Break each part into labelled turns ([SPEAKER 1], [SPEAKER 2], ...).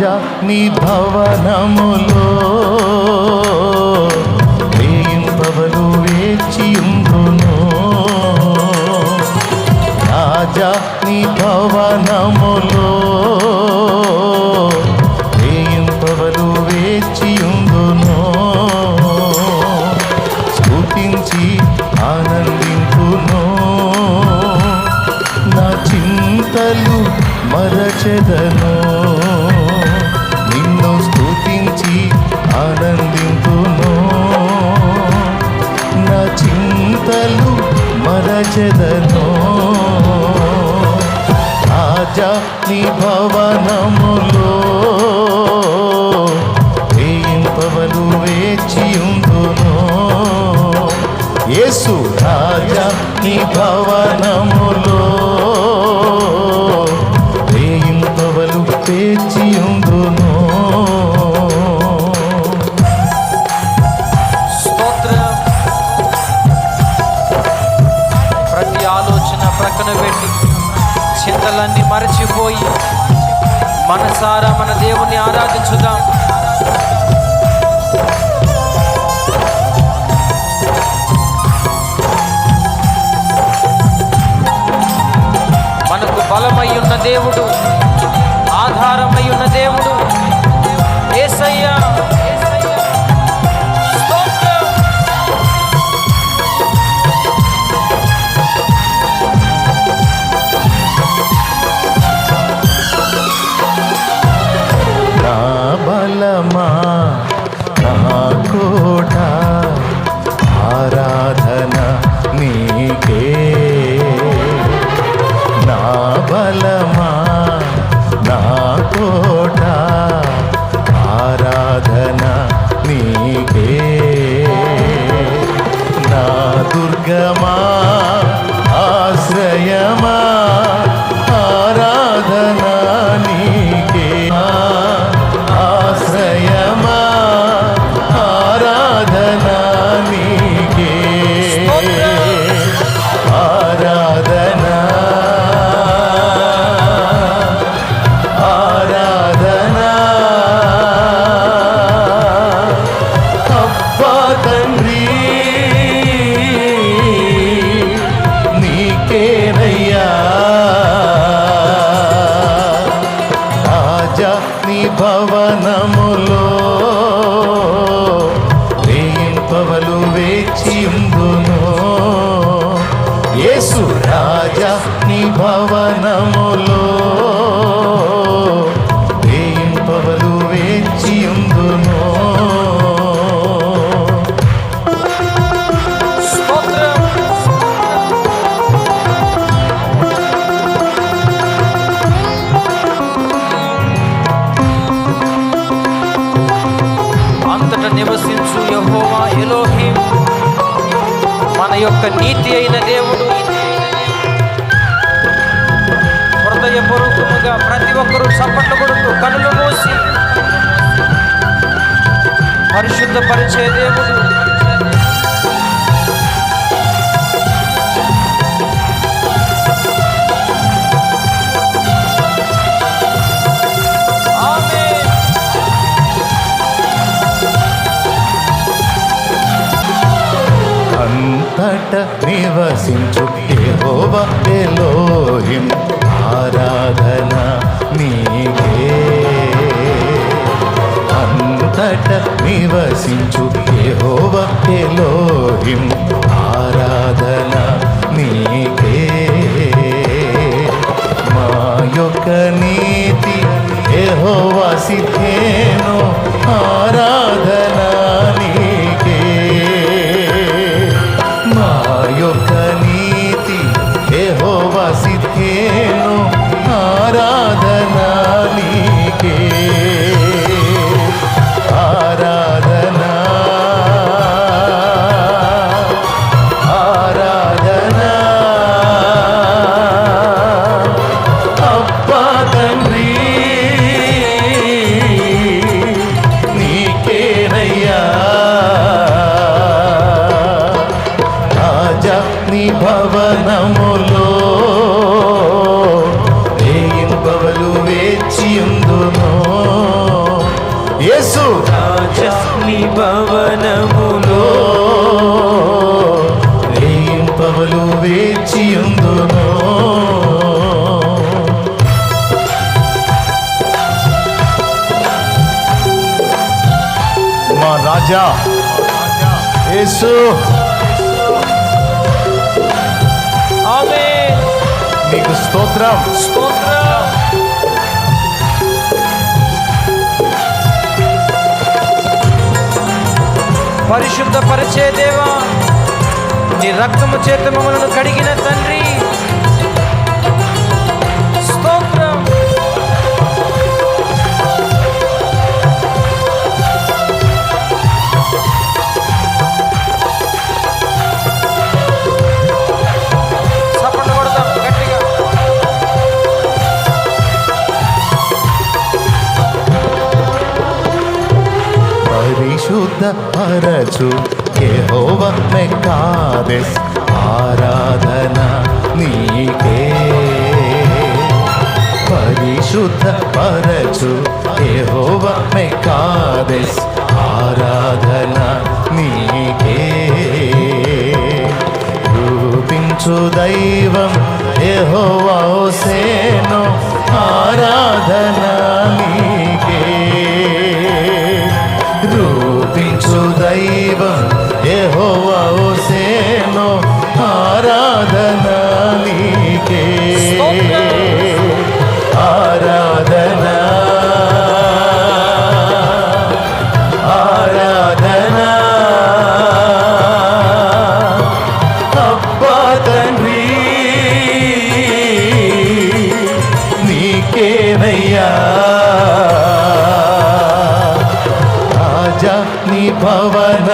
[SPEAKER 1] రాజా నీ భవనములో. వేయింపవలు వేచియుందును రాజా నీ భవనములో. చింతలు మరచెదను. రాజా నీ భవనములో వేయింపవలు వేచియుందును యేసు రాజా నీ భవనములో
[SPEAKER 2] మనసారా మన దేవుణ్ణి ఆరాధించుదాం. మనకు బలమై ఉన్న దేవుడు ఆధారమై ఉన్న దేవుడు ఏసయ్యా.
[SPEAKER 1] రాజా నీ భవనములో. వేయింపవలు వేచియుందును
[SPEAKER 2] స్తోత్రం నివసించు యెహోవా ఎలోహిం. మన యొక్క నీతి హృదయపూర్వకముగా ప్రతి ఒక్కరూ చప్పట్లు కొడుతూ కనులు మూసి పరిశుద్ధ పరిచే దేవుడు.
[SPEAKER 1] అంతట నివసించు యెహోవ ఎలోహిం ఆరాధన నీకే. అంతట నివసించు యెహోవ ఎలోహిం ఆరాధన నీకే. మా యొక్క నీతి యెహోవా సిద్ధేను ఆరాధన వేయింపవలు వేచియుందును భవనములో రేయింపవలు వేచియుందును మా రాజా యేసు. మీకు స్తోత్రం.
[SPEAKER 2] స్తోత్రం. పరిశుద్ధ పరిచయ దేవా నీ రక్తము చేత మమ్మలను కడిగిన తండ్రి.
[SPEAKER 1] పరిశుద్ధ పరచు యెహోవ మెక్కాదెస్ ఆరాధన నీకే. పరిశుద్ధ పరచు యెహోవ మెక్కాదెస్ ఆరాధన నీకే. రూపించు దైవం యెహోవా సేను ఆరాధన నీ రూపించు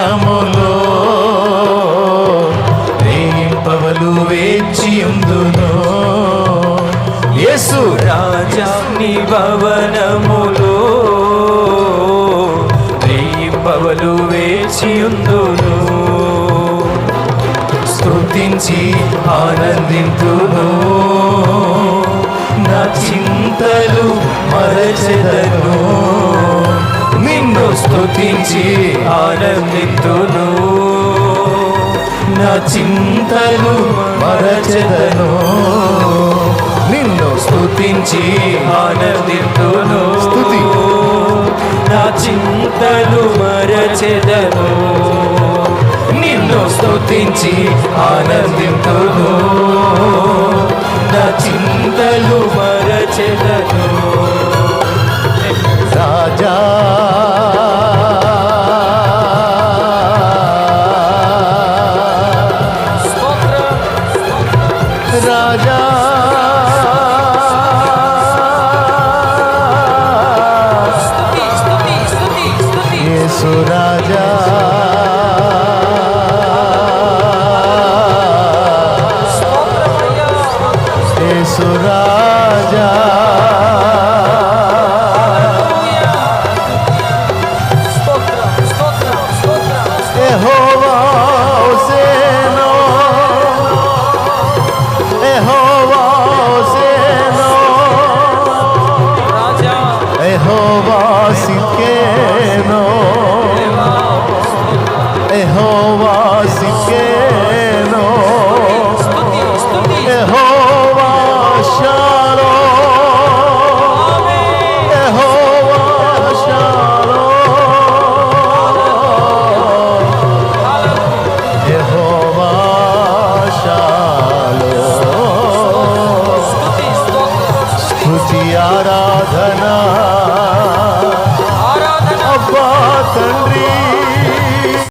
[SPEAKER 1] భవనములో రేయింపవలు వేచియుందును యేసు
[SPEAKER 3] రాజా నీ భవనములో పవలు వేచియుందును
[SPEAKER 1] స్తుతించి ఆనందింతును నా చింతలు మరచెదను. నిన్ను స్తుతించి
[SPEAKER 3] ఆనందితును.
[SPEAKER 1] నా చింతలు మరచెదను. నిన్ను స్తుతించి
[SPEAKER 3] ఆనందితును.
[SPEAKER 1] స్తుతి.
[SPEAKER 3] నా చింతలు మరచెదను.
[SPEAKER 1] నిన్ను స్తుతించి ఆనందింతును. నా చింతలు
[SPEAKER 3] మరచెదను.